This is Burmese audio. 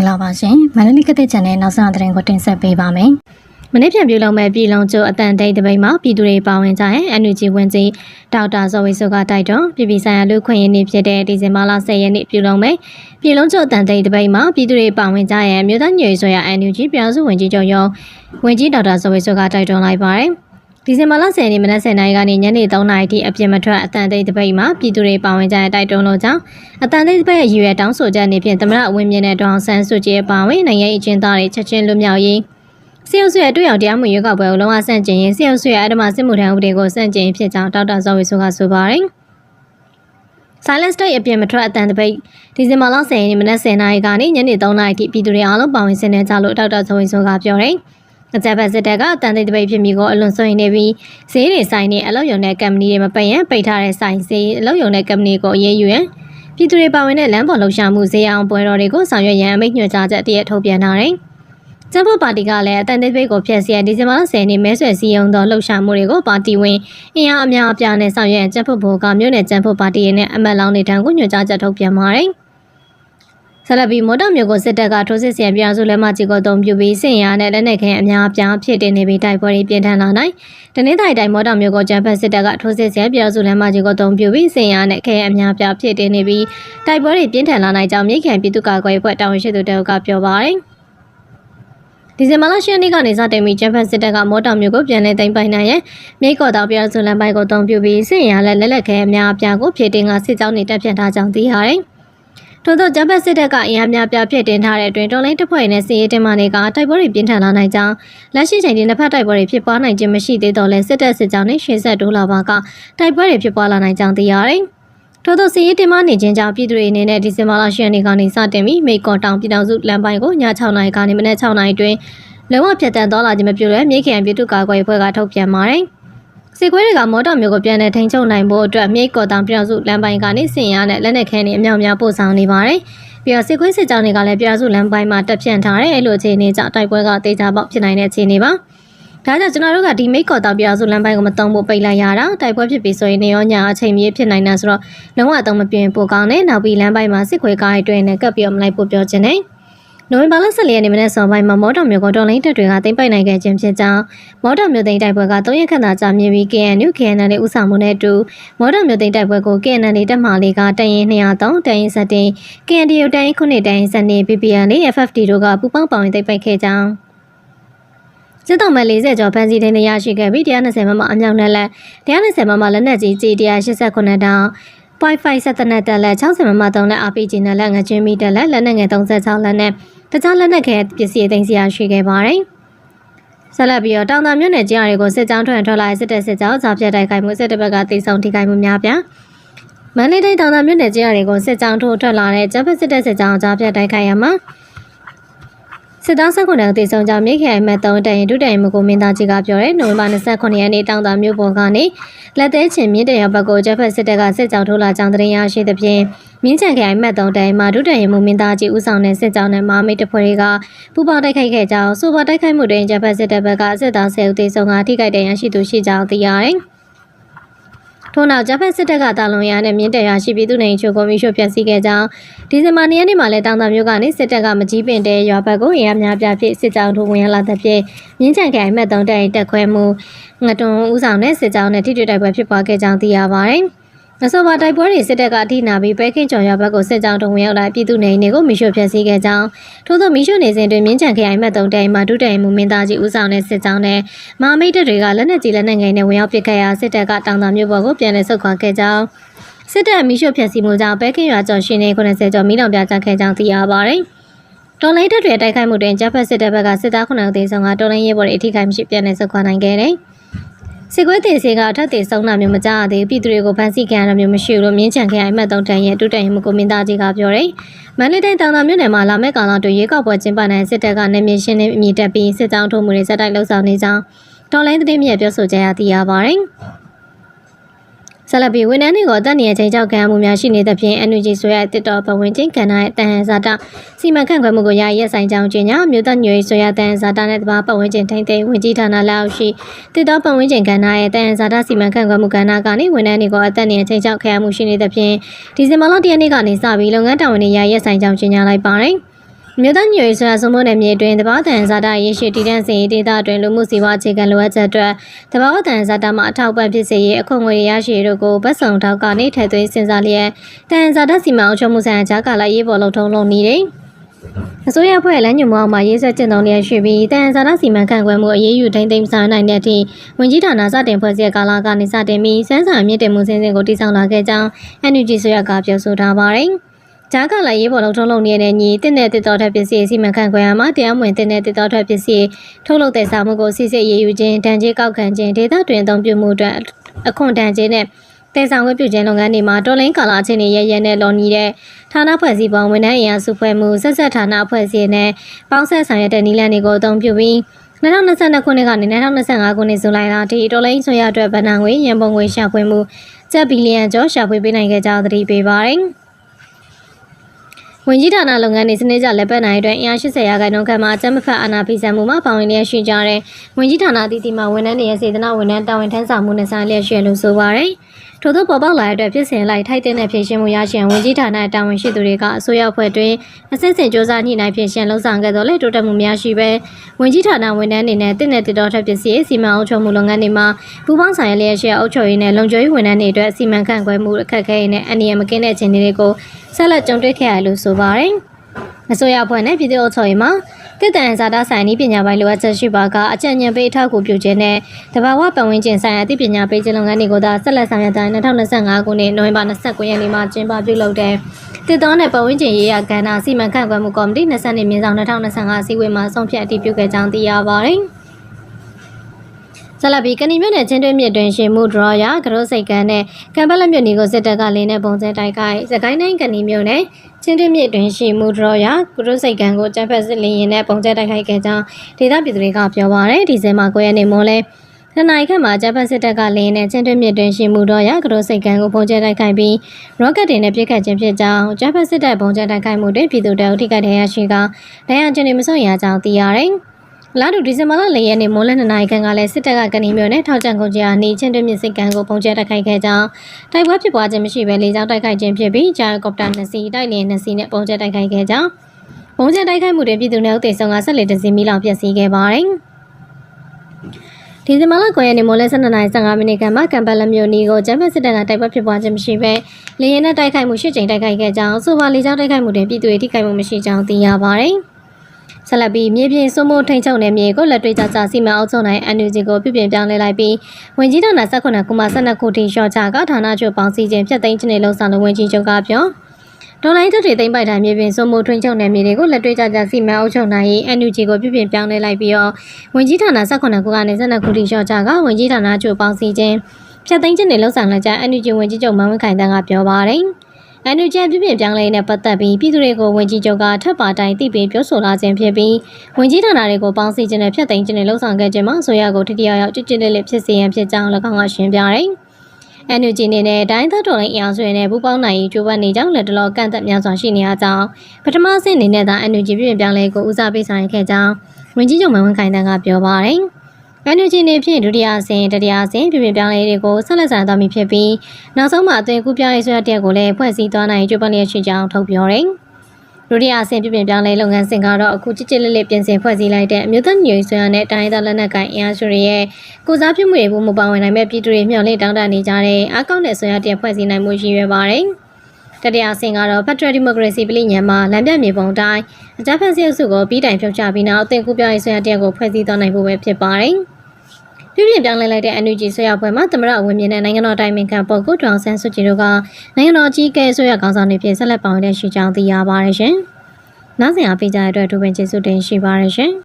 ္ဂလာပါရှင်မန္တလေးကတဲ့ channel နောက်ဆုံးသတင်းကိုတင်ဆက်ပေးပါမယ်မနေ့ပြန်ပြုလုပ်မဲ့ပြည်လုံးကျိုးအတန်တိတ်တပိတ်မှာပြည်သူတွေပါဝင်ကြတဲ့ NUG ဝင်ကြီးဒေါက်တာဇော်ဝေဆိုကတိုက်တွန်းပြည်ပြည်ဆိုင်ရာလူခွင့်ရင်းနေဖြစ်တဲ့ဒီဇင်ဘာလ10ရက်နေ့ပြုလုပ်မဲ့ပြည်လုံးကျိုးအတန်တိတ်တပိတ်မှာပြည်သူတွေပါဝင်ကြတဲ့မြို့သားညွေဆိုရ NUG ပြည်သူ့ဝင်ကြီးချုပ်ရုံးဝင်ကြီးဒေါက်တာဇော်ဝေဆိုကတိုက်တွန်းလိုက်ပါတယ် ဒီဇင်ဘာလ10ရက်နေ့မနက်10:00နာရီကနေညနေ3:00နာရီထိအပြစ်မထွက်အတန်တိတ်တပိတ်မှာပြည်သူတွေပါဝင်ကြတဲ့တိုက်တွန်းလို့ကြောင့်အတန်တိတ်တပိတ်ရဲ့ရည်ရွယ်တောင်းဆိုချက်နေဖြင့်သမရအဝင်းမြင့်တဲ့ဒေါအောင်ဆန်းစုကြည်ပါဝင်နိုင်ငံရေးအကျဉ်းသားတွေချက်ချင်းလွတ်မြောက်ရေးစီယုပ်ဆွေရဲ့တွေ့အောင်တရားမှုရွေးကောက်ပွဲကိုလုံးဝဆန့်ကျင်ရင်စီယုပ်ဆွေရဲ့အဓမ္မစစ်မှုထမ်းဥပဒေကိုဆန့်ကျင်ဖြစ်ကြောင်းဒေါက်တာဇော်ဝေဆိုကဆိုပါတယ်။ Silent State အပြင်မထွက်အတန်တပိတ်ဒီဇင်ဘာလ10ရက်နေ့မနက်10:00နာရီကနေညနေ3:00နာရီထိပြည်သူတွေအားလုံးပါဝင်ဆင်နွှဲကြလို့ဒေါက်တာဇော်ဝေဆိုကပြောတယ်။ အကြမ်းဖက်စစ်တပ်ကအတန်တိတ်တပိတ်ဖြစ်မိကိုအလွန်စိုးရိမ်နေပြီးဈေးတွေဆိုင်နေအလောက်ယုံတဲ့ကမ္ပဏီတွေမပိတ်ရင်ပိတ်ထားတဲ့ဆိုင်ဈေးအလောက်ယုံတဲ့ကမ္ပဏီကိုအရေးယူရင်ပြည်သူတွေပါဝင်တဲ့လမ်းပေါ်လှုပ်ရှားမှုဈေးအောင်ပွဲတော်တွေကိုဆောင်ရွက်ရန်အမိန့်ညွှန်ကြားချက်တရက်ထုတ်ပြန်ထားတယ်။ကျန်းဖတ်ပါတီကလည်းအတန်တိတ်ပိတ်ကိုဖျက်ဆီးရဒီဇင်ဘာလ10ရက်နေ့မဲဆွယ်စည်းရုံးသောလှုပ်ရှားမှုတွေကိုပါတီဝင်အင်အားအများအပြားနဲ့ဆောင်ရွက်ရန်ကျန်းဖတ်ဘိုကမြို့နယ်ကျန်းဖတ်ပါတီရဲ့နဲ့အမတ်လောင်းတွေထံကိုညွှန်ကြားချက်ထုတ်ပြန်ပါတယ်။ ဆလဘီမော်တော်မျိုးကိုစစ်တပ်ကထိုးစစ်ဆင်ပြာစုလက်မကြီးကိုအုံပြုပြီးစင်ရနဲ့လက်နက်ခဲအများအပြားဖြစ်တင်နေပြီးတိုက်ပွဲတွေပြင်းထန်လာနိုင်။တနေ့တိုင်းတိုင်းမော်တော်မျိုးကိုကျန်းဖက်စစ်တပ်ကထိုးစစ်ဆင်ပြာစုလက်မကြီးကိုအုံပြုပြီးစင်ရနဲ့ခဲအများအပြားဖြစ်တင်နေပြီးတိုက်ပွဲတွေပြင်းထန်လာနိုင်ကြောင်းမြိတ်ခံပြည်သူ့ကာကွယ်ရေးဖွဲ့တာဝန်ရှိသူတအုပ်ကပြောပါတယ်။ဒီဇင်ဘာလ10ရက်နေ့ကနေစတင်ပြီးကျန်းဖက်စစ်တပ်ကမော်တော်မျိုးကိုပြန်လည်သိမ်းပိုင်နိုင်ရန်မြိတ်ကော်တောင်ပြာစုလမ်းပိုင်းကိုအုံပြုပြီးစင်ရလက်လက်လက်ခဲအများအပြားကိုဖြစ်တင်ကစစ်ကြောင်းတွေတပ်ဖြတ်ထားကြောင်းသိရတယ်။ ထို့သောဂျပန်စစ်တပ်ကအင်အားများပြားဖြစ်တင်ထားတဲ့အတွင်းတော်လိုင်းတပ်ဖွဲ့နဲ့စစ်ရေးတင်မာတွေကတိုက်ပွဲတွေပြင်းထန်လာနိုင်ကြောင်းလက်ရှိချိန်ထိနှစ်ဖက်တိုက်ပွဲတွေဖြစ်ပွားနိုင်ခြင်းမရှိသေးတော့လဲစစ်တပ်စစ်ကြောင်းနဲ့ရှေ့ဆက်တိုးလာပါကတိုက်ပွဲတွေဖြစ်ပွားလာနိုင်ကြောင်းသိရတယ်။ထို့သောစစ်ရေးတင်မာနေခြင်းကြောင့်ပြည်သူတွေအနေနဲ့ဒီဇင်ဘာလ10ရက်နေ့ကနေစတင်ပြီးမိကော်တောင်ပြည်တော်စုလမ်းပိုင်းကိုည6နာရီကနေမနက်6နာရီတွင်လုံးဝဖြတ်တန်းသွားလာခြင်းမပြုလဲမြေခင်ပြည်သူ့ကာကွယ်ရေးဖွဲ့ကထုတ်ပြန်ပါတယ်။ စစ်ခွေးတွေကမော်တော်မျိုးကိုပြန်လည်ထိန်းချုပ်နိုင်ဖို့အတွက်မြိတ်ကော်တောင်ပြည်စုလမ်းပိုင်းကနေစင်ရနဲ့လက်နက်ခဲတွေအမြောက်များပို့ဆောင်နေပါတယ်။ပြီးတော့စစ်ခွေးစစ်ကြောင်းတွေကလည်းပြည်စုလမ်းပိုင်းမှာတက်ပြန့်ထားတဲ့အဲ့လိုအခြေအနေကြောင့်တိုက်ပွဲကတေချာပေါက်ဖြစ်နိုင်တဲ့အခြေအနေပါ။ဒါကြောင့်ကျွန်တော်တို့ကဒီမိတ်ကော်တောင်ပြည်စုလမ်းပိုင်းကိုမတုံးဖို့ပိတ်လိုက်ရတာတိုက်ပွဲဖြစ်ပြီးဆိုရင်နေရောညာအချိန်မြေဖြစ်နိုင်တာဆိုတော့လုံးဝအတုံးမပြင်းပိုကောင်းတဲ့နောက်ပြီးလမ်းပိုင်းမှာစစ်ခွေးကားတွေနဲ့ကပ်ပြီးတော့မလိုက်ဖို့ပြောချင်တယ်။ နိုဝင်ဘာလ14ရက်နေ့မနက်စောပိုင်းမှာမော်တော်မျိုးကိုတော်လိုင်းတပ်တွေကသိမ်းပိုက်နိုင်ခဲ့ခြင်းဖြစ်ကြောင်းမော်တော်မျိုးသိမ်းတိုက်ပွဲက3ရက်ခန့်သာကြာမြင့်ပြီး KNU KNN နဲ့ဥဆောင်မှုနဲ့အတူမော်တော်မျိုးသိမ်းတိုက်ပွဲကို KNN နဲ့တပ်မလေးကတရင်203တရင်7 KNDU တရင်9တရင်7 BPN နဲ့ FFD တို့ကပူးပေါင်းပါဝင်သိမ်းပိုက်ခဲ့ကြောင်းစစ်တော်မဲ့40ကျော်ဖန်စီထိန်ရရှိခဲ့ပြီး120မမအမြောက်နဲ့လက်120မမလက်နက်ကြီး G189 တောင် Wi-Fi ဆက်တနက်တက်လက်60မမ3လက် RPG နဲ့လက်ငချင်းမီတက်လက်လက်နက်ငယ်36လက်နဲ့ တခြားလက်နက်ခဲပစ္စည်းသိမ်းဆရာရှိခဲ့ပါတယ်။ဆက်လက်ပြီးတော့တောင်သာမြို့နယ်ကြားတွေကိုစစ်ကြောင်းထွက်ထွက်လာစစ်တပ်စစ်ကြောင်းဇာပြတ်တိုက်ခိုက်မှုစစ်တပ်ဘက်ကတိစုံထိခိုက်မှုများပြားမန္တလေးတိုင်းတောင်သာမြို့နယ်ကြားတွေကိုစစ်ကြောင်းထိုးထွက်လာတဲ့ဂျပန်စစ်တပ်စစ်ကြောင်းဇာပြတ်တိုက်ခိုက်ရမှာ စစ်သားဆက်ခွန်တဲ့တေဆောင်ကြောင့်မြိတ်ခိုင်မဲ့3တရင်ဒုတရင်မကိုမင်းသားကြီးကပြောတဲ့နိုဝင်ဘာ29ရက်နေ့တောင်သာမြို့ပေါ်ကနေလက်သေးချင်းမြင့်တရဘက်ကိုဂျပန်စစ်တပ်ကစစ်ကြောင်းထိုးလာကြောင်းသတင်းရရှိသဖြင့်မြင်းချန်ခိုင်မဲ့3တရင်မှာဒုတရင်မမင်းသားကြီးဦးဆောင်တဲ့စစ်ကြောင်းနဲ့မာမိတ်တဖွဲ့တွေကပူပေါင်းတိုက်ခိုက်ခဲ့ကြောင်းစူပါတိုက်ခိုက်မှုတွင်ဂျပန်စစ်တပ်ဘက်ကစစ်သား10ဦးသေဆုံးကထိခိုက်ဒဏ်ရာရှိသူရှိကြောင်းသိရတယ်။ ထို့နောက်ဂျပန်စစ်တပ်ကတာလွန်ရနဲ့မြင်းတရရှိပြည်သူနေချိုကွန်မီရှိုဖျက်ဆီးခဲ့ကြောင်းဒီဇင်ဘာ၂ရက်နေ့မှာလည်းတောင်သာမြို့ကနေစစ်တပ်ကမကြီးပင်တဲ့ရွာဘက်ကိုအင်အားများပြဖြင့်စစ်ကြောင်းထိုးဝင်လာတဲ့ဖြင့်မြင်းချန်ခိုင်မဲ့တုံးတိုင်တက်ခွဲမှုငတွန်ဦးဆောင်တဲ့စစ်ကြောင်းနဲ့ထိတွေ့တိုက်ပွဲဖြစ်ပွားခဲ့ကြောင်းသိရပါတယ်။ မဆိုပါတိုက်ပွဲတွေစစ်တပ်ကအထိနာပြီးပဲခင်းကျော်ရွာဘက်ကိုစစ်ကြောင်းတုံဝင်ရောက်လာပြည်သူနေအိမ်တွေကိုမီးရှို့ဖျက်ဆီးခဲ့ကြောင်းထို့သောမီးရှို့နေစဉ်တွင်မြင်းချန်ခရိုင်မှတ်တုံတိုင်မှာဒုတိုင်မူမင်းသားကြီးဦးဆောင်တဲ့စစ်ကြောင်းနဲ့မဟာမိတ်တပ်တွေကလက်နက်ကြီးလက်နက်ငယ်နဲ့ဝင်ရောက်ပစ်ခတ်ရာစစ်တပ်ကတောင်သာမြို့ပေါ်ကိုပြန်လည်ဆုတ်ခွာခဲ့ကြောင်းစစ်တပ်မီးရှို့ဖျက်ဆီးမှုကြောင့်ပဲခင်းရွာကျော်ရှင်နေ90ကျော်မီးလောင်ပြကြခဲ့ကြောင်းသိရပါတယ်။တော်လိုင်းတပ်တွေတိုက်ခိုက်မှုတွင်ဂျပန်စစ်တပ်ဘက်ကစစ်သား9ဦးသေဆုံးကတော်လိုင်းရဲဘော်တွေအထိခိုက်မရှိပြန်လည်ဆုတ်ခွာနိုင်ခဲ့တယ်။ စစ်ကွေးတေစေကအထက်တေဆုံးတာမျိုးမကြားရသေးပြည်သူတွေကိုဖမ်းဆီးခံရတာမျိုးမရှိဘူးလို့မြင်းချန်ခရိုင်မှတ်သုံးတန်ရဲ့တူတန်ရင်မကိုမင်းသားကြီးကပြောတယ်။မန္တလေးတိုင်းတောင်သာမြို့နယ်မှာလာမယ့်ကာလအတွင်းရေကောက်ပွဲကျင်းပနိုင်စစ်တပ်ကနေမြေရှင်းနေအမိတက်ပြီးစစ်ကြောင်းထုံးမှုတွေစက်တိုက်လှုပ်ဆောင်နေကြောင်းတော်လိုင်းသတင်းမြစ်ပြောဆိုကြရသိရပါတယ်။ ဆက်လက်ပြီးဝန်ထမ်းတွေကိုအသက်နေရချိန်ကြောက်ခံမှုများရှိနေသဖြင့် NUG ဆိုရတစ်တော်ပဝင်ချင်းကန်နာရဲ့တန်ဟန်ဇာတာစီမံခန့်ခွဲမှုကိုရရက်ဆိုင်ကြောင်းကျင်းညာမြို့သက်ညွေဆိုရတန်ဟန်ဇာတာနဲ့တပါပဝင်ချင်းထိမ့်သိမ်းဝင်ကြီးဌာနလက်အောက်ရှိတစ်တော်ပဝင်ချင်းကန်နာရဲ့တန်ဟန်ဇာတာစီမံခန့်ခွဲမှုကဏ္ဍကနေဝန်ထမ်းတွေကိုအသက်နေရချိန်ကြောက်ခံမှုရှိနေသဖြင့်ဒီဇင်ဘာလ၁ရက်နေ့ကနေစပြီးလုပ်ငန်းတာဝန်တွေရရက်ဆိုင်ကြောင်းကျင်းညာလိုက်ပါတယ်။ မြို့သားညွေဆွာစမုန်းနယ်မြေတွင်တဘာတန်ဇာတာရေရှိတည်တန်းစီဒေသတွင်လူမှုစီးပွားအခြေခံလိုအပ်ချက်အတွက်တဘာတန်ဇာတာမှအထောက်ပံ့ဖြစ်စေရေးအခွင့်အရေးရရှိတို့ကိုဗတ်ဆောင်ထောက်ကနေထည့်သွင်းစဉ်းစားလျက်တန်ဇာတာစီမံအုပ်ချုပ်မှုဆိုင်ရာကြားကာလရေးပေါ်လုံထုံးလုံနေတယ်အစိုးရဖွဲ့လမ်းညွှန်မှုအောက်မှာရေးဆွဲကျင့်သုံးလျက်ရှိပြီးတန်ဇာတာစီမံခန့်ခွဲမှုအရေးယူထိန်းသိမ်းဆောင်နိုင်တဲ့အထိဝင်ကြီးဌာနစတင်ဖွဲ့စည်းကာလကနေစတင်ပြီးစန်းစာမြင့်တင်မှုစဉ်စဉ်ကိုတည်ဆောက်လာခဲ့ကြောင်း NUG ဆိုရကပြောဆိုထားပါတယ်။ ဂျားကလည်းရေးပေါ်လုံးထုံးလုံးနေတဲ့ညီတင့်တဲ့တစ်တော်ထက်ပစ္စည်းစီမံခန့်ခွဲရမှာတရားမဝင်တင့်တဲ့တစ်တော်ထက်ပစ္စည်းထုတ်လုပ်တဲ့စာမှုကိုစစ်စစ်ရေးယူခြင်းတန်ကြေးကောက်ခံခြင်းဒေသတွင်အသုံးပြုမှုအတွက်အခွန်တန်ကြေးနဲ့တေဆောင်ဝတ်ပြုခြင်းလုပ်ငန်းတွေမှာတော်လိုင်းကာလာချင်းတွေရရဲနဲ့လော်နေတဲ့ဌာနဖွဲ့စည်းပုံဝန်ထမ်းအင်အားစုဖွဲ့မှုဆက်ဆက်ဌာနဖွဲ့စည်းနဲ့ပေါင်းဆက်ဆောင်ရွက်တဲ့နည်းလမ်းတွေကိုအသုံးပြုပြီး2022ခုနှစ်ကနေ2025ခုနှစ်ဇူလိုင်လအထိတော်လိုင်းဆိုရအတွက်ဗဏ္ဍာငွေရန်ပုံငွေရှာဖွေမှုကျပ်ဘီလီယံကျော်ရှာဖွေပေးနိုင်ခဲ့ကြောင်းသတိပေးပါတယ်။ ဝင်ကြီးဌာနလုပ်ငန်းတွေစနစ်ကျလက်ပတ်နိုင်အတွက်အင်အား80ရာခိုင်နှုန်းခန့်မှအကြမ်းမဖက်အာဏာဖိစံမှုမှာပါဝင်လျက်ရှိကြတဲ့ဝင်ကြီးဌာနအသီးသီးမှဝန်ထမ်းတွေရဲ့စေတနာဝန်ထမ်းတာဝန်ထမ်းဆောင်မှုနဲ့ဆိုင်လျက်ရှိရလို့ဆိုပါရယ် ထို့သောပေါ်ပေါက်လာတဲ့အတွက်ဖြစ်စဉ်လိုက်ထိုက်တဲ့နဲ့ဖြစ်ရှင်းမှုရရှိရန်ဝင်ကြီးဌာနတာဝန်ရှိသူတွေကအစိုးရအဖွဲ့တွင်အစစ်စင်စ조사ညှိနှိုင်းဖြစ်ရှင်းလှုံ့ဆော်ခဲ့တော့လေတိုးတက်မှုများရှိပဲဝင်ကြီးဌာနဝန်ထမ်းတွေနဲ့တင့်တဲ့တတော်ထက်ပစ္စည်းစီမံအုပ်ချုပ်မှုလုပ်ငန်းတွေမှာပူးပေါင်းဆောင်ရွက်လျက်ရှိတဲ့အုပ်ချုပ်ရေးနဲ့လုံခြုံရေးဝန်ထမ်းတွေအတွက်စီမံခန့်ခွဲမှုအခက်အခဲတွေနဲ့အန္တရာယ်မကင်းတဲ့အခြေအနေတွေကိုဆက်လက်ကြုံတွေ့ခဲ့ရလို့ဆိုပါရယ်အစိုးရအဖွဲ့နဲ့ပြည်သူ့အုပ်ချုပ်ရေးမှာ တစ်တန်ဇာတာဆိုင်နည်းပညာပိုင်းလိုအပ်ချက်ရှိပါကအကြံဉာဏ်ပေးအထောက်အကူပြုခြင်းနဲ့တဘာဝပတ်ဝန်းကျင်ဆိုင်ရာအသိပညာပေးခြင်းလုပ်ငန်းတွေကိုသာဆက်လက်ဆောင်ရွက်တိုင်း2025ခုနှစ်နိုဝင်ဘာ29ရက်နေ့မှာကျင်းပပြုလုပ်တဲ့တစ်တော်နဲ့ပတ်ဝန်းကျင်ရေးရာကဏ္ဍစီမံခန့်ခွဲမှုကော်မတီ20နှစ်မြင်းဆောင်2025အစည်းအဝေးမှာဆုံးဖြတ်အတည်ပြုခဲ့ကြောင်းသိရပါတယ်။ ဆလဘီကဏီမြို့နယ်ချင်းတွင်းမြစ်တွင်ရှင်မှုဒရော်ယာကရိုးစိတ်ကန်းနဲ့ကံပလက်မြို့နယ်ကိုစစ်တပ်ကလင်းတဲ့ပုံစံတိုက်ခိုက်စကိုင်းတိုင်းကဏီမြို့နယ်ချင်းတွင်းမြစ်တွင်ရှင်မှုဒရော်ယာကရိုးစိတ်ကန်းကိုကျန်းဖက်စစ်လင်းရင်နဲ့ပုံစံတိုက်ခိုက်ခဲ့ကြောင်းဒေသပြည်သူတွေကပြောပါရယ်ဒီဇင်ဘာ9ရက်နေ့မို့လဲတနင်္ဂနွေခန့်မှာဂျပန်စစ်တပ်ကလင်းနဲ့ချင်းတွင်းမြစ်တွင်ရှင်မှုတော့ရကရိုစိတ်ကံကိုပုံကျဲတိုက်ခိုက်ပြီးရော့ကတ်တွေနဲ့ပြစ်ခတ်ခြင်းဖြစ်ကြောင်းဂျပန်စစ်တပ်ပုံကျဲတိုက်ခိုက်မှုတွင်ပြည်သူတအုပ်ထိခိုက်ဒဏ်ရာရှိကဒဏ်ရာကျဉ်တွေမစွန့်ရကြောင်းသိရတယ်။ လာဒူဒီဇင်ဘာလ၄ရက်နေ့မိုးလယ်၂နာရီခန့်ကလည်းစစ်တပ်ကကနေမျိုးနဲ့ထောက်ချန်ကုန်ကြီးအားနေချင်းတွင်းမြစ်စိတ်ကံကိုပုံကျဲတိုက်ခိုက်ခဲ့ကြောင်းတိုက်ပွဲဖြစ်ပွားခြင်းမရှိဘဲလေကြောင်းတိုက်ခိုက်ခြင်းဖြစ်ပြီးဂျာကော်ပတာ2စီးတိုက်လျင်2စီးနဲ့ပုံကျဲတိုက်ခိုက်ခဲ့ကြောင်းပုံကျဲတိုက်ခိုက်မှုတွင်ပြည်သူတွေအုပ်သိဆုံးကဆက်လက်တစင်းမီလောင်ပျက်စီးခဲ့ပါတယ်။ဒီဇင်ဘာလ9ရက်နေ့မိုးလယ်12နာရီ15မိနစ်ခန့်မှာကမ်ပလမြို့နီကိုဂျမ်ဘတ်စစ်တပ်ကတိုက်ပွဲဖြစ်ပွားခြင်းမရှိဘဲလေရင်နဲ့တိုက်ခိုက်မှုရှစ်ကြိမ်တိုက်ခိုက်ခဲ့ကြောင်းဆိုပါလေကြောင်းတိုက်ခိုက်မှုတွင်ပြည်သူတွေထိခိုက်မှုမရှိကြောင်းသိရပါတယ်။ ဆက်လက်ပြီးမြေပြင်စုံမိုးထိန်ချုပ်နယ်မြေကိုလက်တွေ့ကြကြစီမံအောင်ချုပ်နိုင် NUG ကိုပြုပြင်ပြောင်းလဲလိုက်ပြီးဝင်ကြီးဌာန18ခုမှ12ခုထိလျှော့ချကဌာနချုပ်ပေါင်းစည်းခြင်းဖြတ်သိမ်းခြင်းတွေလှုံ့ဆော်လို့ဝင်ကြီးချုပ်ကပြောဒေါ်လာတစ်တွေသိမ့်ပိုက်တိုင်းမြေပြင်စုံမိုးထွင်းချုပ်နယ်မြေတွေကိုလက်တွေ့ကြကြစီမံအုပ်ချုပ်နိုင်ရေး NUG ကိုပြုပြင်ပြောင်းလဲလိုက်ပြီးတော့ဝင်ကြီးဌာန18ခုကနေ12ခုထိလျှော့ချကဝင်ကြီးဌာနချုပ်ပေါင်းစည်းခြင်းဖြတ်သိမ်းခြင်းတွေလှုံ့ဆော်လိုက်ကြ NUG ဝင်ကြီးချုပ်မန်းဝင်းခိုင်တန်းကပြောပါတယ်။ NUG ပြုပြင်ပြောင်းလဲနဲ့ပတ်သက်ပြီးပြည်သူတွေကိုဝင်ကြီးချုပ်ကထပ်ပါတိုင်းတည်ပြီးပြောဆိုလာခြင်းဖြစ်ပြီးဝင်ကြီးဌာနတွေကိုပေါင်းစည်းခြင်းနဲ့ဖြတ်သိမ်းခြင်းတွေလှုံ့ဆော်ခဲ့ခြင်းမှာဆိုရကိုထိတိယရောက်ကြည်ကြည်လေးလေးဖြစ်စေရန်ဖြစ်ကြောင်း၎င်းကရှင်းပြတယ်။ NUG အနေနဲ့တိုင်းသက်တော်လိုင်းအအောင်ဆွေနဲ့ပူပေါင်းနိုင်ရေးကြိုးပမ်းနေကြောင်းလက်တလောကန့်သက်များစွာရှိနေရကြောင်းပထမဆင့်အနေနဲ့သာ NUG ပြည်ပြောင်းလဲကိုဦးစားပေးဆောင်ရွက်ခဲ့ကြောင်းဝန်ကြီးချုပ်မန်ဝင်းခိုင်တန်းကပြောပါတယ်။ NUG နေဖြင့်ဒုတိယအဆင့်တတိယအဆင့်ပြည်ပြောင်းလဲတွေကိုဆက်လက်ဆောင်သွားမည်ဖြစ်ပြီးနောက်ဆုံးမှာအသွင်ကူးပြောင်းရေးဆွဲတဲ့ကိုလည်းဖွဲ့စည်းသွားနိုင်ကြိုးပမ်းလျက်ရှိကြောင်းထုတ်ပြောတယ်။ဒုတိယအဆင့်ပြည်ပြောင်းလဲလုပ်ငန်းစဉ်ကတော့အခုကြစ်ကြစ်လက်လက်ပြင်ဆင်ဖွဲ့စည်းလိုက်တဲ့အမျိုးသားညွေဆွေရနဲ့တိုင်းဒေသလက်နက်ကိုင်အင်အားစုတွေရဲ့ကိုစားပြုမှုတွေကိုမပါဝင်နိုင်မဲ့ပြည်သူတွေမျှော်လင့်တောင်းတနေကြတဲ့အကောင့်နဲ့ဆွေရတဲ့ဖွဲ့စည်းနိုင်မှုရှိရပါတယ်။ တတိယအဆင့်ကတော့ Federal Democracy ပြည်ညံမှာလမ်းပြမြေပုံတိုင်းအကြမ်းဖက်စစ်အုပ်စုကိုပြီးတိုင်ဖြုတ်ချပြီးနောက်အသင်ကူးပြောင်းရေးဆွေရတဲ့ကိုဖွဲ့စည်းသွားနိုင်ဖို့ပဲဖြစ်ပါတယ်။ပြည်ပြင်ပြောင်းလဲလိုက်တဲ့ NUG ဆွေရဖွဲ့မှာသမရအဝင်မြင့်တဲ့နိုင်ငံတော်တိုင်ပင်ခံပုဂ္ဂိုလ်ဒေါအောင်ဆန်းစုကြည်တို့ကနိုင်ငံတော်အကြီးအကဲဆွေရခေါင်းဆောင်တွေဖြစ်ဆက်လက်ပါဝင်တဲ့ရှိကြောင်းသိရပါတယ်ရှင်။နောက်ဆက်အားပေးကြတဲ့အတွက်ဒုပင်ကျေးဇူးတင်ရှိပါတယ်ရှင်။